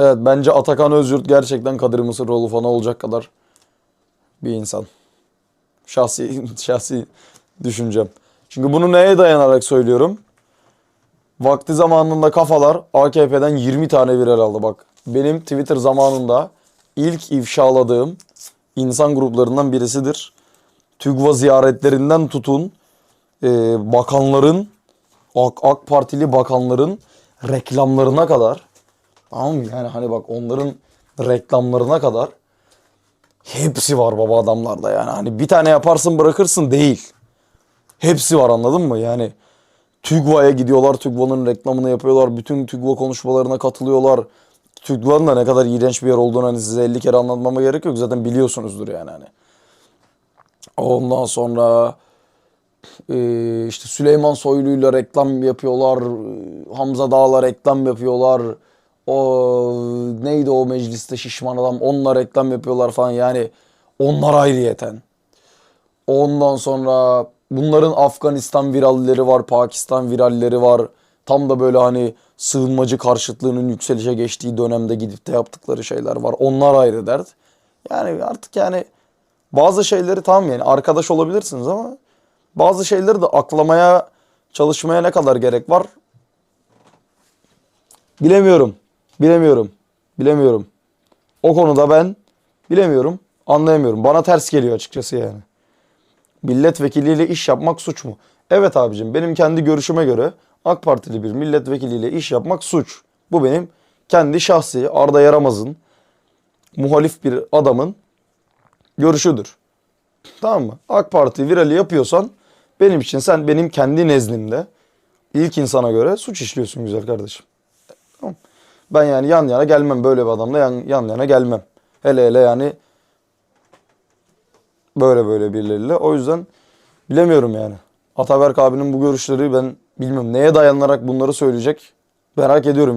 Evet bence Atakan Özyurt gerçekten Kadir Mısıroğlu fanı olacak kadar bir insan. Şahsi şahsi düşüncem. Çünkü bunu neye dayanarak söylüyorum? Vakti zamanında kafalar AKP'den 20 tane viral aldı bak. Benim Twitter zamanında ilk ifşaladığım insan gruplarından birisidir. TÜGVA ziyaretlerinden tutun e, bakanların AK, AK Partili bakanların reklamlarına kadar tamam mı? Yani hani bak onların reklamlarına kadar hepsi var baba adamlarda yani. Hani bir tane yaparsın bırakırsın değil. Hepsi var anladın mı? Yani TÜGVA'ya gidiyorlar. TÜGVA'nın reklamını yapıyorlar. Bütün TÜGVA konuşmalarına katılıyorlar. TÜGVA'nın da ne kadar iğrenç bir yer olduğunu hani size 50 kere anlatmama gerek yok. Zaten biliyorsunuzdur yani hani. Ondan sonra e, işte Süleyman Soylu'yla reklam yapıyorlar. Hamza Dağ'la reklam yapıyorlar. O neydi o mecliste şişman adam onunla reklam yapıyorlar falan yani onlar ayrıyeten. Ondan sonra bunların Afganistan viralleri var, Pakistan viralleri var. Tam da böyle hani sığınmacı karşıtlığının yükselişe geçtiği dönemde gidip de yaptıkları şeyler var. Onlar ayrı dert. Yani artık yani bazı şeyleri tamam yani arkadaş olabilirsiniz ama bazı şeyleri de aklamaya çalışmaya ne kadar gerek var? Bilemiyorum. Bilemiyorum. Bilemiyorum. O konuda ben bilemiyorum. Anlayamıyorum. Bana ters geliyor açıkçası yani. Milletvekiliyle iş yapmak suç mu? Evet abicim benim kendi görüşüme göre AK Partili bir milletvekiliyle iş yapmak suç. Bu benim kendi şahsi Arda Yaramaz'ın muhalif bir adamın görüşüdür. Tamam mı? AK Parti virali yapıyorsan benim için sen benim kendi nezdimde ilk insana göre suç işliyorsun güzel kardeşim. Tamam. Ben yani yan yana gelmem böyle bir adamla yan, yan yana gelmem. Hele hele yani böyle böyle birileriyle. O yüzden bilemiyorum yani. Ataberk abinin bu görüşleri ben bilmiyorum neye dayanarak bunları söyleyecek merak ediyorum.